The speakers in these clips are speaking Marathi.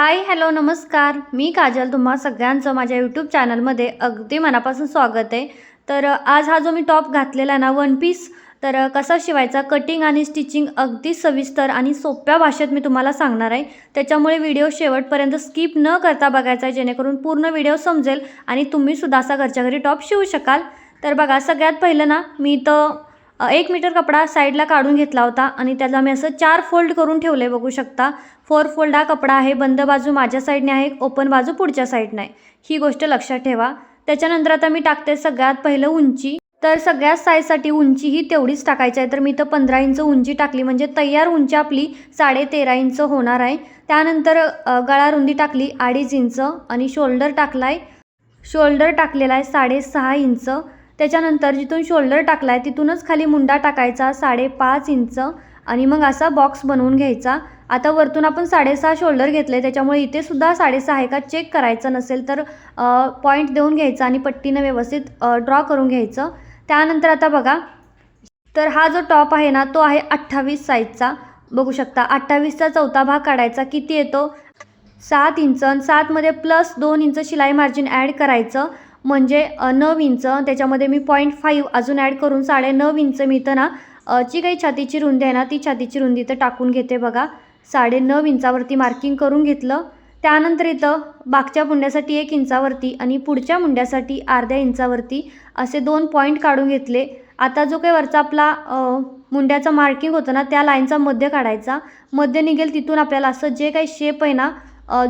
हाय हॅलो नमस्कार. मी काजल तुम्हा सगळ्यांचं माझ्या यूट्यूब चॅनलमध्ये अगदी मनापासून स्वागत आहे. तर आज हा जो मी टॉप घातलेला आहे ना वन पीस तर कसा शिवायचा? कटिंग आणि स्टिचिंग अगदी सविस्तर आणि सोप्या भाषेत मी तुम्हाला सांगणार आहे. त्याच्यामुळे व्हिडिओ शेवटपर्यंत स्किप न करता बघायचा आहे जेणेकरून पूर्ण व्हिडिओ समजेल आणि तुम्हीसुद्धा असा घरच्या घरी टॉप शिवू शकाल. तर बघा सगळ्यात पहिलं ना मी तर एक मीटर कपडा साईडला काढून घेतला होता आणि त्याला मी असं चार फोल्ड करून ठेवले बघू शकता. फोर फोल्ड हा कपडा आहे बंद बाजू माझ्या साईडने आहे ओपन बाजू पुढच्या साईडने आहे. ही गोष्ट लक्षात ठेवा. त्याच्यानंतर आता मी टाकते सगळ्यात पहिलं उंची. तर सगळ्याच साईजसाठी उंची ही तेवढीच टाकायची आहे. तर मी तर पंधरा इंच उंची टाकली म्हणजे तयार उंची आपली साडे तेरा इंच होणार आहे. त्यानंतर गळा रुंदी टाकली अडीच इंच आणि शोल्डर टाकला आहे शोल्डर टाकलेला आहे साडेसहा इंच. त्याच्यानंतर जिथून शोल्डर टाकला आहे तिथूनच खाली मुंडा टाकायचा साडेपाच इंच. आणि मग असा बॉक्स बनवून घ्यायचा. आता वरतून आपण साडेसहा शोल्डर घेतलं आहे त्याच्यामुळे इथे सुद्धा साडेसहा आहे का चेक करायचं नसेल तर पॉईंट देऊन घ्यायचा आणि पट्टीनं व्यवस्थित ड्रॉ करून घ्यायचं. त्यानंतर आता बघा तर हा जो टॉप आहे ना तो आहे अठ्ठावीस साईजचा बघू शकता अठ्ठावीसचा चौथा भाग काढायचा किती येतो? सात इंच. आणि सातमध्ये प्लस दोन इंच शिलाई मार्जिन ॲड करायचं. म्हणजे नऊ इंच. त्याच्यामध्ये मी पॉईंट फाईव्ह अजून ॲड करून साडे नऊ इंच मी इथं ना जी काही छातीची रुंदी आहे ना ती छातीची रुंदी इथं टाकून घेते बघा. साडे नऊ इंचावरती मार्किंग करून घेतलं. त्यानंतर इथं मागच्या मुंड्यासाठी एक इंचावरती आणि पुढच्या मुंड्यासाठी अर्ध्या इंचावरती असे दोन पॉईंट काढून घेतले. आता जो काही वरचा आपला मुंड्याचा मार्किंग होतं ना त्या लाईनचा मध्य काढायचा. मध्य निघेल तिथून आपल्याला असं जे काही शेप आहे ना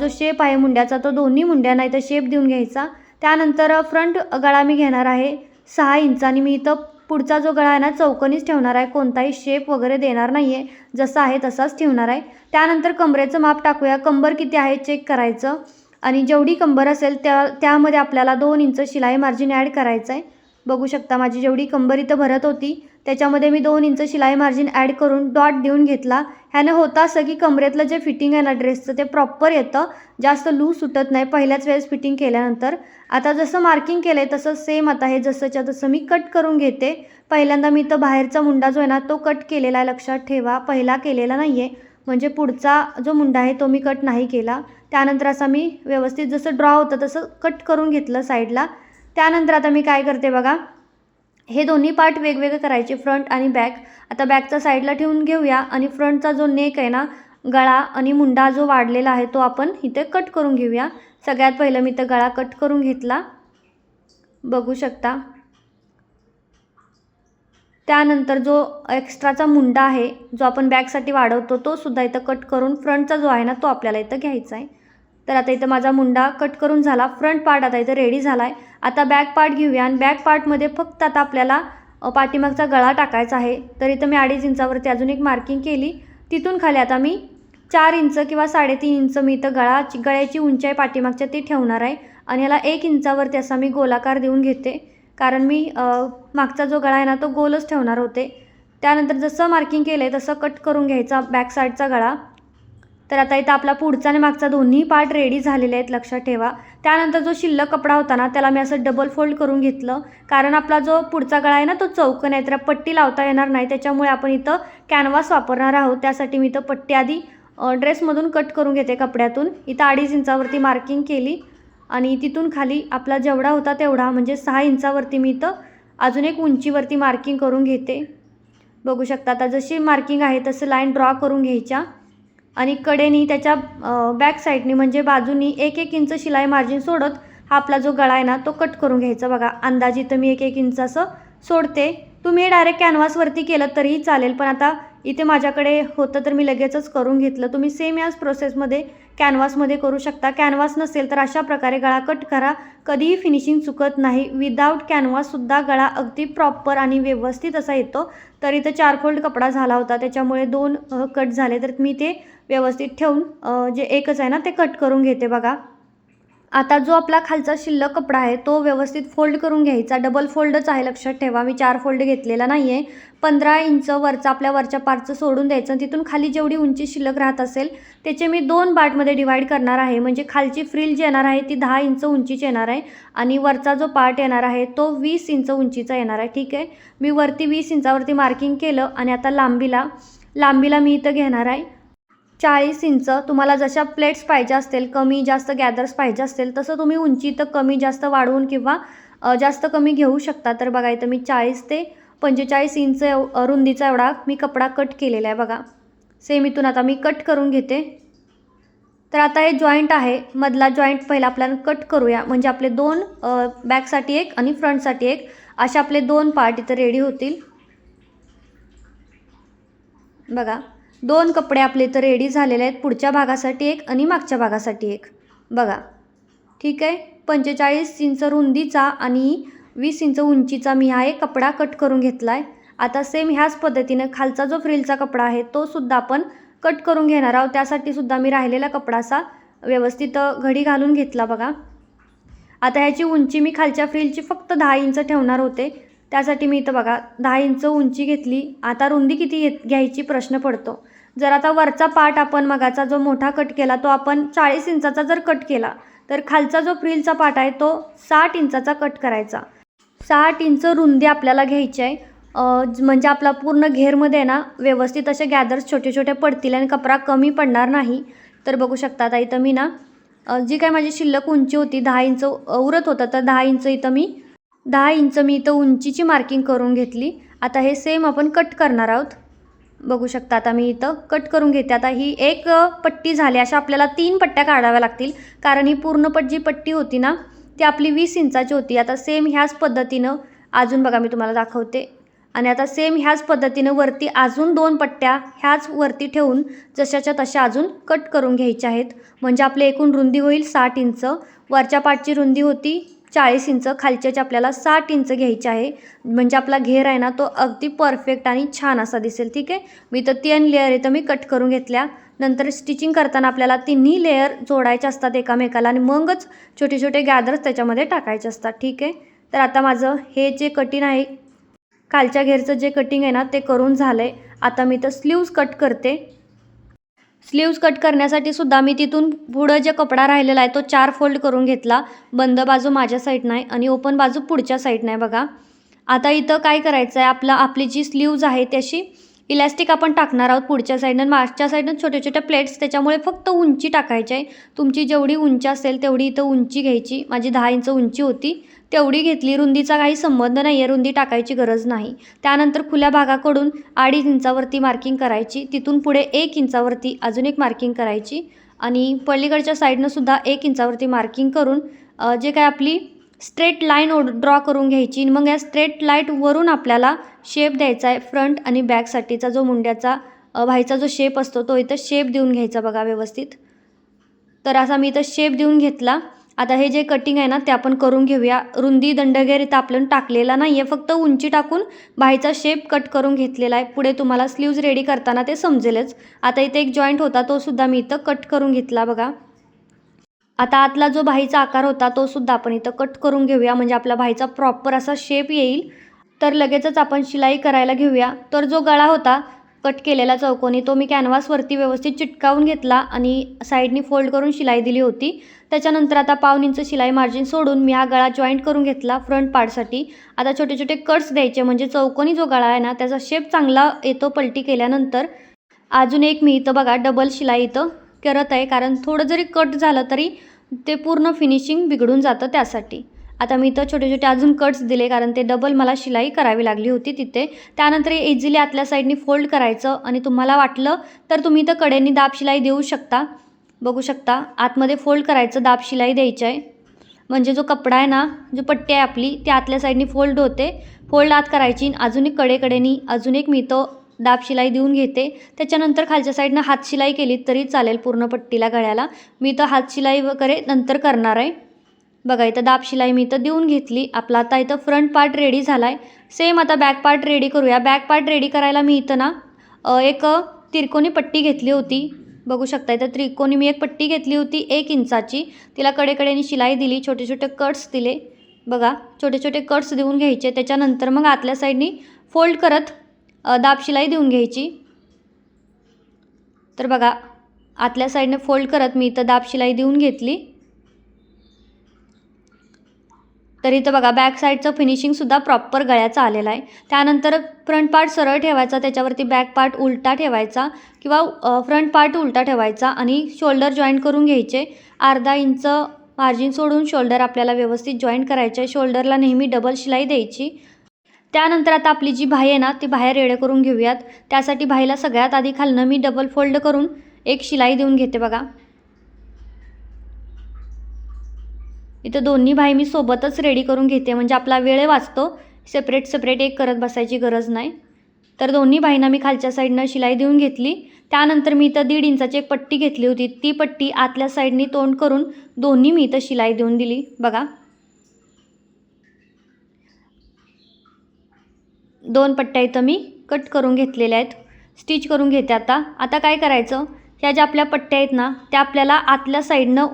जो शेप आहे मुंड्याचा तो दोन्ही मुंड्यांना इथं शेप देऊन घ्यायचा. त्यानंतर फ्रंट गळा मी घेणार आहे. सहा इंच आणि मी इथं पुढचा जो गळा आहे ना चौकनीच ठेवणार आहे. कोणताही शेप वगैरे देणार नाही आहे जसा आहे तसाच ठेवणार आहे. त्यानंतर कमरेचं माप टाकूया. कंबर किती आहे चेक करायचं. आणि जेवढी कंबर असेल त्या त्यामध्ये आपल्याला दोन इंच शिलाई मार्जिन ॲड करायचं आहे बघू शकता माझी जेवढी कंबर इथं भरत होती त्याच्यामध्ये मी दोन इंच शिलाई मार्जिन ॲड करून डॉट देऊन घेतला. ह्यानं होता असं की कमरेतलं जे फिटिंग आहे ना ड्रेसचं ते प्रॉपर येतं जास्त लूज सुटत नाही. पहिल्याच वेळेस फिटिंग केल्यानंतर. आता जसं मार्किंग केलं आहे तसं सेम आता हे जसंच्या तसं मी कट करून घेते. पहिल्यांदा मी इथं बाहेरचा मुंडा जो आहे ना तो कट केलेला आहे. लक्षात ठेवा पहिला केलेला नाही आहे म्हणजे पुढचा जो मुंडा आहे तो मी कट नाही केला. त्यानंतर असा मी व्यवस्थित जसं ड्रॉ होतं तसं कट करून घेतलं साईडला त्यानंतर आता मी काय करते बघा हे दोन्ही पार्ट वेगवेगळे करायचे फ्रंट आणि बॅक आता बॅकचा साईडला ठेवून घेऊया आणि फ्रंटचा जो नेक आहे ना गळा आणि मुंडा जो वाढलेला आहे तो आपण इथे कट करून घेऊया. सगळ्यात पहिलं मी तर गळा कट करून घेतला. बघू शकता. त्यानंतर जो एक्स्ट्राचा मुंडा आहे जो आपण बॅकसाठी वाढवतो तो सुद्धा इथं कट करून फ्रंटचा जो आहे ना तो आपल्याला इथं घ्यायचा आहे. तर आता इथं माझा मुंडा कट करून झाला. फ्रंट पार्ट आता इथं रेडी झाला आहे आता बॅक पार्ट घेऊया आणि बॅक पार्टमध्ये फक्त आता आपल्याला पाठीमागचा गळा टाकायचा आहे. तर इथं मी अडीच इंचावरती अजून एक मार्किंग केली. तिथून खाली आता मी चार इंच किंवा साडेतीन इंच मी इथं गळा गळ्याची उंचाई पाठीमागच्या ती ठेवणार आहे. आणि ह्याला एक इंचावरती असा मी गोलाकार देऊन घेते. कारण मी मागचा जो गळा आहे ना तो गोलच ठेवणार होते. त्यानंतर जसं मार्किंग केलं आहे तसं कट करून घ्यायचा बॅक साईडचा गळा. तर आता इथं आपला पुढचा आणि मागचा दोन्ही पार्ट रेडी झालेले आहेत लक्षात ठेवा. त्यानंतर जो शिल्लक कपडा होता ना त्याला मी असं डबल फोल्ड करून घेतलं. कारण आपला जो पुढचा गळा आहे ना तो चौकन आहे तर पट्टी लावता येणार नाही. त्याच्यामुळे आपण इथं कॅनव्हास वापरणार आहोत. त्यासाठी मी इथं पट्टी आधी ड्रेसमधून कट करून घेते कपड्यातून. इथं अडीच इंचावरती मार्किंग केली. आणि तिथून खाली आपला जेवढा होता तेवढा म्हणजे सहा इंचावरती मी इथं अजून एक उंचीवरती मार्किंग करून घेते. बघू शकता आता जशी मार्किंग आहे तसं लाईन ड्रॉ करून घ्यायच्या. आणि कडेनी त्याच्या बॅक साईडनी म्हणजे बाजूनी एक एक इंच शिलाई मार्जिन सोडत हा आपला जो गळा आहे ना तो कट करून घ्यायचा. बघा अंदाजे तर मी एक एक इंच असं सोडते. तुम्ही डायरेक्ट कॅनव्हासवरती केलं तरीही चालेल पण आता इथे माझ्याकडे होतं तर मी लगेचच करून घेतलं. तुम्ही सेम याच प्रोसेसमध्ये कॅनव्हासमध्ये करू शकता. कॅनव्हास नसेल तर अशा प्रकारे गळा कट करा. कधीही फिनिशिंग चुकत नाही. विदाऊट कॅनव्हाससुद्धा गळा अगदी प्रॉपर आणि व्यवस्थित असा येतो. तर इथं कपडा झाला होता. त्याच्यामुळे दोन कट झाले. तर मी ते व्यवस्थित ठेवून जे एकच आहे ना ते कट करून घेते बघा. आता जो आपला खालचा शिल्लक कपडा आहे तो व्यवस्थित फोल्ड करून घ्यायचा. डबल फोल्डच आहे लक्षात ठेवा. मी चार फोल्ड घेतलेला नाही आहे पंधरा इंच वरचा आपल्या वरच्या पार्टचं सोडून द्यायचं तिथून खाली जेवढी उंची शिल्लक राहत असेल त्याचे मी दोन पार्टमध्ये डिवाईड करणार आहे. म्हणजे खालची फ्रिल जी येणार आहे ती दहा इंच उंचीची येणार आहे आणि वरचा जो पार्ट येणार आहे तो वीस इंच उंचीचा येणार आहे. ठीक आहे? मी वरती वीस इंचावरती मार्किंग केलं आणि आता लांबीला लांबीला मी इथं घेणार आहे. चाळीस इंच तुम्हाला जशा प्लेट्स पाहिजे असतील कमी जास्त गॅदर्स पाहिजे असतील तसं तुम्ही उंची तर कमी जास्त वाढवून किंवा जास्त कमी घेऊ शकता. तर बघा इथं मी चाळीस ते पंचेचाळीस इंच एव रुंदीचा एवढा मी कपडा कट केलेला आहे बघा. सेम इथून आता मी कट करून घेते. तर आता हे जॉईंट आहे. मधला जॉईंट पहिला आपल्याला कट करूया. म्हणजे आपले दोन बॅकसाठी एक आणि फ्रंटसाठी एक. असे आपले दोन पार्ट इथं रेडी होतील. बघा. दोन कपडे आपले तर रेडी झालेले आहेत. पुढच्या भागासाठी एक आणि मागच्या भागासाठी एक. बघा. ठीक आहे? पंचेचाळीस इंच रुंदीचा आणि वीस इंच उंचीचा मी हा एक कपडा कट करून घेतला आहे आता सेम ह्याच पद्धतीनं खालचा जो फ्रिलचा कपडा आहे तो सुद्धा आपण कट करून घेणार आहोत. त्यासाठी सुद्धा मी राहिलेला कपडा असा व्यवस्थित घडी घालून घेतला बघा. आता ह्याची उंची मी खालच्या फ्रिलची फक्त दहा इंच ठेवणार होते. त्यासाठी मी इथं बघा दहा इंच उंची घेतली. आता रुंदी किती घेत घ्यायची प्रश्न पडतो. जर आता वरचा पार्ट आपण मगाचा जो मोठा कट केला तो आपण चाळीस इंचाचा जर कट केला तर खालचा जो फ्रिलचा पार्ट आहे तो साठ इंचाचा कट करायचा. साठ इंच रुंदी आपल्याला घ्यायची आहे. ज- म्हणजे आपला पूर्ण घेरमध्ये ना व्यवस्थित असे गॅदर्स छोटे छोटे पडतील आणि कपडा कमी पडणार नाही. तर बघू शकता आता इथं मी ना जी काय माझी शिल्लक उंची होती दहा इंच उरत होतं तर दहा इंच इथं मी दहा इंच मी इथं उंचीची मार्किंग करून घेतली. आता हे सेम आपण कट करणार आहोत. बघू शकता आता मी इथं कट करून घेते. आता ही एक पट्टी झाली. अशा आपल्याला तीन पट्ट्या काढाव्या लागतील. कारण ही पूर्णपट जी पट्टी होती ना ती आपली वीस इंचाची होती. आता सेम ह्याच पद्धतीनं अजून बघा मी तुम्हाला दाखवते. आणि आता सेम ह्याच पद्धतीनं वरती अजून दोन पट्ट्या ह्याच वरती ठेवून जशाच्या तशा अजून कट करून घ्यायच्या आहेत. म्हणजे आपली एकूण रुंदी होईल साठ इंच. वरच्या पाठची रुंदी होती चाळीस इंच खालच्याची आपल्याला साठ इंच घ्यायची आहे म्हणजे आपला घेर आहे ना तो अगदी परफेक्ट आणि छान असा दिसेल ठीक आहे? मी तर तीन लेअर इथं मी कट करून घेतल्या. नंतर स्टिचिंग करताना आपल्याला तिन्ही लेअर जोडायचे असतात एकामेकाला आणि मगच छोटे छोटे गॅदर्स त्याच्यामध्ये टाकायचे असतात ठीक आहे? तर आता माझं हे जे कटिंग आहे खालच्या घेरचं जे कटिंग आहे ना ते करून झालं आहे आता मी तर स्लीव्ज कट करते. स्लीव्ज कट करण्यासाठी सुद्धा मी तिथून पुढं जे कपडा राहिलेला आहे तो चार फोल्ड करून घेतला. बंद बाजू माझ्या साईडनं आहे आणि ओपन बाजू पुढच्या साईडनं आहे बघा. आता इथं काय करायचं आहे आपलं आपली जी स्लीव्ज आहे त्याची इलॅस्टिक आपण टाकणार आहोत पुढच्या साईडनं मागच्या साईडनं छोट्या छोट्या प्लेट्स त्याच्यामुळे फक्त उंची टाकायची आहे. तुमची जेवढी उंची असेल तेवढी इथं उंची घ्यायची. माझी दहा इंच उंची होती. तेवढी घेतली. रुंदीचा काही संबंध नाही आहे रुंदी टाकायची गरज नाही. त्यानंतर खुल्या भागाकडून अडीच इंचावरती मार्किंग करायची. तिथून पुढे एक इंचावरती अजून एक मार्किंग करायची. आणि पलीकडच्या साईडनं सुद्धा एक इंचावरती मार्किंग करून जे काय आपली स्ट्रेट लाईन ओ ड्रॉ करून घ्यायची. मग या स्ट्रेट लाईटवरून आपल्याला शेप द्यायचा आहे. फ्रंट आणि बॅकसाठीचा जो मुंड्याचा व्हायचा भाईचा जो शेप असतो तो इथं शेप देऊन घ्यायचा बघा व्यवस्थित. तर असा मी इथं शेप देऊन घेतला. आता हे जे कटिंग आहे ना ते आपण करून घेऊया. रुंदी दंडगेर इथं आपण टाकलेला नाही आहे. फक्त उंची टाकून बाईचा शेप कट करून घेतलेला आहे. पुढे तुम्हाला स्लीव्ज रेडी करताना ते समजेलच. आता इथे एक जॉईंट होता तो सुद्धा मी इथं कट करून घेतला बघा. आता आतला जो भाईचा आकार होता तो सुद्धा आपण इथं कट करून घेऊया. म्हणजे आपला भाईचा प्रॉपर असा शेप येईल. तर लगेचच आपण शिलाई करायला घेऊया. तर जो गळा होता कट केलेला चौकोनी तो मी कॅनव्हासवरती व्यवस्थित चिटकावून घेतला आणि साईडनी फोल्ड करून शिलाई दिली होती. त्याच्यानंतर आता पाऊन इंच शिलाई मार्जिन सोडून मी हा गळा जॉईंट करून घेतला फ्रंट पार्टसाठी आता छोटे छोटे कट्स द्यायचे म्हणजे चौकोनी जो गळा आहे ना त्याचा शेप चांगला येतो पलटी केल्यानंतर. अजून एक मी इथं बघा डबल शिलाई इथं. करत आहे. कारण थोडं जरी कट झालं तरी ते पूर्ण फिनिशिंग बिघडून जातं त्यासाठी. आता मी इथं छोटे छोटे अजून कट्स दिले कारण ते डबल मला शिलाई करावी लागली होती तिथे. त्यानंतर इझिली आतल्या साईडनी फोल्ड करायचं आणि तुम्हाला वाटलं तर तुम्ही इथं कडेनी दाब शिलाई देऊ शकता. बघू शकता आतमध्ये फोल्ड करायचं दाब शिलाई द्यायची आहे म्हणजे जो कपडा आहे ना जो पट्टी आहे आपली ती आतल्या साईडनी फोल्ड होते. फोल्ड आत करायची अजून एक कडेकडेनी अजून एक मी इथं दाब शिलाई देऊन घेते. त्याच्यानंतर खालच्या साईडनं हात शिलाई केली तरी चालेल पूर्ण पट्टीला गळ्याला. मी तर हात शिलाई वगैरे नंतर करणार आहे. बघा इथं दाब शिलाई मी इथं देऊन घेतली. आपला आता इथं फ्रंट पार्ट रेडी झाला आहे सेम आता बॅक पार्ट रेडी करूया. बॅक पार्ट रेडी करायला मी इथं ना एक तिरकोनी पट्टी घेतली होती. बघू शकता इथं त्रिकोणी मी एक पट्टी घेतली होती एक इंचाची. तिला कडेकडेने शिलाई दिली छोटे छोटे कट्स दिले. बघा छोटे छोटे कट्स देऊन घ्यायचे. त्याच्यानंतर मग आतल्या साईडनी फोल्ड करत दाबशिलाई दाब शिलाई देऊन घ्यायची. तर बघा आतल्या साईडने फोल्ड करत मी इथं दाब शिलाई देऊन घेतली. तर इथं बघा बॅक साईडचं फिनिशिंगसुद्धा प्रॉपर गळ्याचं आलेलं आहे. त्यानंतर फ्रंट पार्ट सरळ ठेवायचा त्याच्यावरती बॅक पार्ट उलटा ठेवायचा किंवा फ्रंट पार्ट उलटा ठेवायचा आणि शोल्डर जॉईंट करून घ्यायचे. अर्धा इंच मार्जिन सोडून शोल्डर आपल्याला व्यवस्थित जॉईंट करायचे शोल्डरला नेहमी डबल शिलाई द्यायची. त्यानंतर आता आपली जी भाई आहे ना ती बाहेर रेडे करून घेऊयात. त्यासाठी भाईला सगळ्यात आधी खालनं मी डबल फोल्ड करून एक शिलाई देऊन घेते बघा. इथं दोन्ही भाई मी सोबतच रेडी करून घेते म्हणजे आपला वेळ वाचतो. सेपरेट सेपरेट एक करत बसायची गरज नाही. तर दोन्ही बाहींना मी खालच्या साईडनं शिलाई देऊन घेतली. त्यानंतर मी इथं दीड इंचाची एक पट्टी घेतली होती. ती पट्टी आतल्या साईडनी तोंड करून दोन्ही मी इथं शिलाई देऊन दिली. बघा. दोन पट्ट्या इथं मी कट करून घेतलेल्या आहेत. स्टिच करून घेते आता. आता काय करायचं? ह्या ज्या आपल्या पट्ट्या आहेत ना त्या आपल्याला आतल्या साईडनं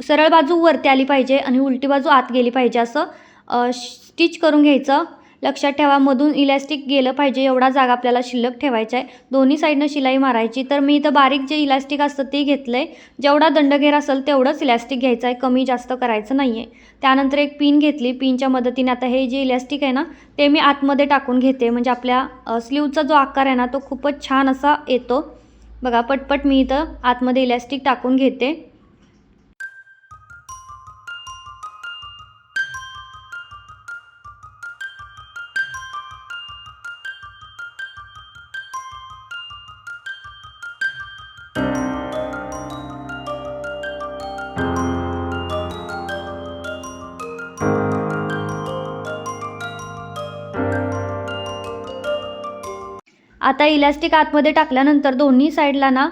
सरळ बाजू वरती आली पाहिजे आणि उलटी बाजू आत गेली पाहिजे असं स्टिच करून घ्यायचं. लक्षात ठेवा मधून इलॅस्टिक गेलं पाहिजे एवढा जागा आपल्याला शिल्लक ठेवायचा आहे. दोन्ही साईडनं शिलाई मारायची. तर मी इथं बारीक जे इलॅस्टिक असतं ते घेतलं आहे जेवढा दंडघेर असेल तेवढंच इलॅस्टिक घ्यायचं आहे. कमी जास्त करायचं नाही आहे त्यानंतर एक पिन घेतली. पिनच्या मदतीने आता हे जे इलॅस्टिक आहे ना ते मी आतमध्ये टाकून घेते. म्हणजे आपल्या स्लीवचा जो आकार आहे ना तो खूपच छान असा येतो. बघा पटपट मी इथं आतमध्ये इलॅस्टिक टाकून घेते. आता इलॅस्टिक आतमध्ये टाकल्यानंतर दोन्ही साईडला ना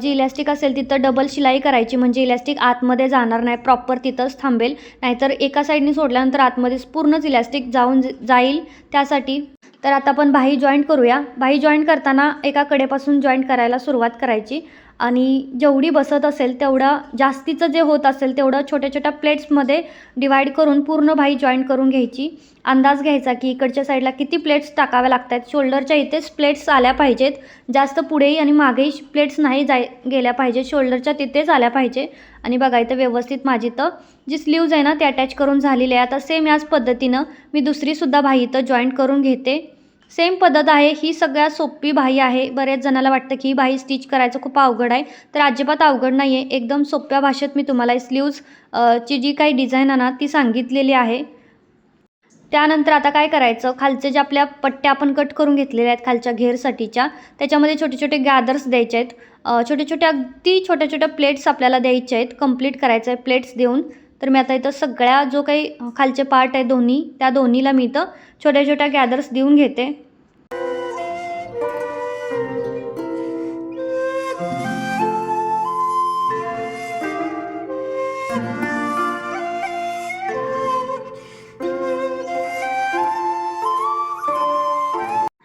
जी इलॅस्टिक असेल तिथं डबल शिलाई करायची. म्हणजे इलॅस्टिक आतमध्ये जाणार नाही प्रॉपर तिथंच थांबेल. नाहीतर एका साईडने सोडल्यानंतर आतमध्येच पूर्णच इलॅस्टिक जाऊन जाईल त्यासाठी. तर आता आपण बाही जॉईंट करूया. बाही जॉईंट करताना एका कडेपासून जॉईंट करायला सुरुवात करायची. आणि जेवढी बसत असेल तेवढा जास्तीचं जे होत असेल तेवढं छोट्या छोट्या प्लेट्समध्ये डिवाईड करून पूर्ण भाई जॉईंट करून घ्यायची. अंदाज घ्यायचा की इकडच्या साईडला किती प्लेट्स टाकाव्या लागतात शोल्डरच्या इथेच प्लेट्स आल्या पाहिजेत. जास्त पुढेही आणि मागेही प्लेट्स नाही जाय गेल्या पाहिजेत. शोल्डरच्या तिथेच आल्या पाहिजे. आणि बघा इथं व्यवस्थित माझी तर जी स्लीव्ज आहे ना ते अटॅच करून झालेली आहे. आता सेम याच पद्धतीनं मी दुसरीसुद्धा भाई इथं जॉईंट करून घेते. सेम पद्धत आहे. ही सगळ्यात सोपी बाही आहे. बऱ्याच जणाला वाटतं की ही बाही स्टिच करायचं खूप अवघड आहे. तर अजिबात अवघड नाही आहे एकदम सोप्या भाषेत मी तुम्हाला स्लीव्ज ची जी काही डिझाईन आहे ना ती सांगितलेली आहे. त्यानंतर आता काय करायचं? खालचे जे आपल्या पट्ट्या आपण कट करून घेतलेल्या आहेत खालच्या घेरसाठीच्या त्याच्यामध्ये छोटे छोटे गॅदर्स द्यायचे आहेत. छोटे छोटे अगदी छोट्या छोट्या प्लेट्स आपल्याला द्यायचे आहेत. कंप्लीट करायचं आहे प्लेट्स देऊन. तर मी आता इथं सगळ्या जो काही खालचे पार्ट आहे दोन्ही त्या दोन्हीला मी इथं छोट्या छोट्या गॅदर्स देऊन घेते.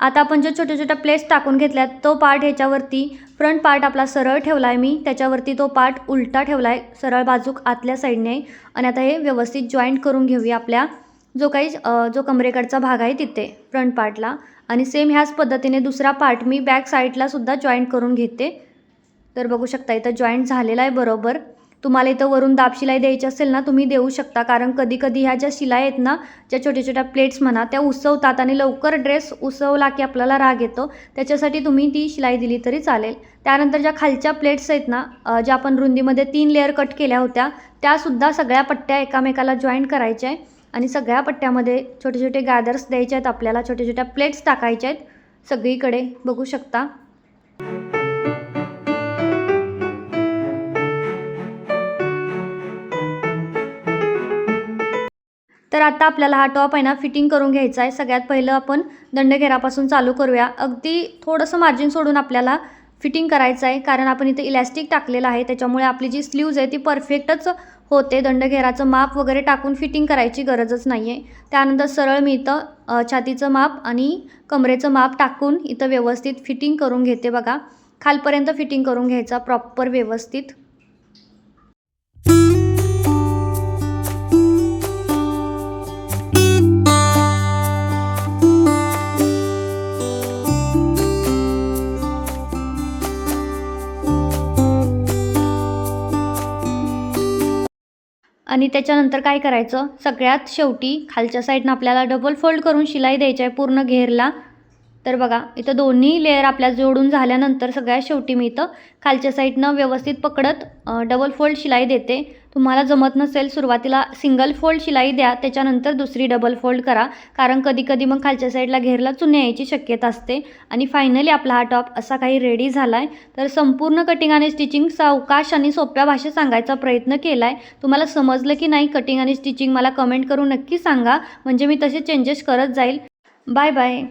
आता आपण जे छोट्या छोट्या प्लेट्स टाकून घेतल्यात तो पार्ट ह्याच्यावरती फ्रंट पार्ट आपला सरळ ठेवला आहे मी त्याच्यावरती तो पार्ट उलटा ठेवला आहे सरळ बाजूक आतल्या साईडने आणि आता हे व्यवस्थित जॉईंट करून घेऊया आपल्या. जो काही जो कमरेकडचा भाग आहे तिथे फ्रंट पार्टला आणि सेम ह्याच पद्धतीने दुसरा पार्ट मी बॅक साईडलासुद्धा जॉईंट करून घेते. तर बघू शकता इथं जॉईंट झालेला आहे बरोबर. तुम्हाला इथं वरून दाब शिलाई द्यायची असेल ना तुम्ही देऊ शकता. कारण कधी कधी ह्या ज्या शिलाई आहेत ना ज्या छोट्या छोट्या प्लेट्स म्हणा त्या उसवतात आणि लवकर ड्रेस उसवला की आपल्याला राग येतो. त्याच्यासाठी तुम्ही ती शिलाई दिली तरी चालेल. त्यानंतर ज्या खालच्या प्लेट्स आहेत ना ज्या आपण रुंदीमध्ये तीन लेअर कट केल्या होत्या त्यासुद्धा सगळ्या पट्ट्या एकामेकाला जॉईंट करायच्या आहे आणि सगळ्या पट्ट्यामध्ये छोटे छोटे गॅदर्स द्यायचे आहेत आपल्याला छोट्या छोट्या प्लेट्स टाकायच्या आहेत. सगळीकडे बघू शकता. तर आता आपल्याला हा टॉप आहे ना फिटिंग करून घ्यायचा आहे. सगळ्यात पहिलं आपण दंडघेरापासून चालू करूया. अगदी थोडंसं मार्जिन सोडून आपल्याला फिटिंग करायचं आहे कारण आपण इथे इलॅस्टिक टाकलेलं आहे. त्याच्यामुळे आपली जी स्लीव्ज आहे ती परफेक्टच होते. दंडघेराचं माप वगैरे टाकून फिटिंग करायची गरजच नाही आहे त्यानंतर सरळ मी इथं छातीचं माप आणि कमरेचं माप टाकून इथं व्यवस्थित फिटिंग करून घेते बघा. खालपर्यंत फिटिंग करून घ्यायचा प्रॉपर व्यवस्थित. आणि त्याच्यानंतर काय करायचं? सगळ्यात शेवटी खालच्या साईडनं आपल्याला डबल फोल्ड करून शिलाई द्यायची आहे पूर्ण घेरला. तर बघा इथं दोन्ही लेअर आपल्या जोडून झाल्यानंतर सगळ्यात शेवटी मी इथं खालच्या साईडनं व्यवस्थित पकडत डबल फोल्ड शिलाई देते. तुम्हाला जमत नसेल सुरुवातीला सिंगल फोल्ड शिलाई द्या त्याच्यानंतर दुसरी डबल फोल्ड करा. कारण कधी कधी मग खालच्या साईडला घेरला चुन्या यायची शक्यता असते. आणि फायनली आपला हा टॉप असा काही रेडी झाला आहे तर संपूर्ण कटिंग आणि स्टिचिंग सावकाश आणि सोप्या भाषेत सांगायचा प्रयत्न केला आहे तुम्हाला समजलं की नाही कटिंग आणि स्टिचिंग मला कमेंट करून नक्की सांगा. म्हणजे मी तसे चेंजेस करत जाईल. Bye bye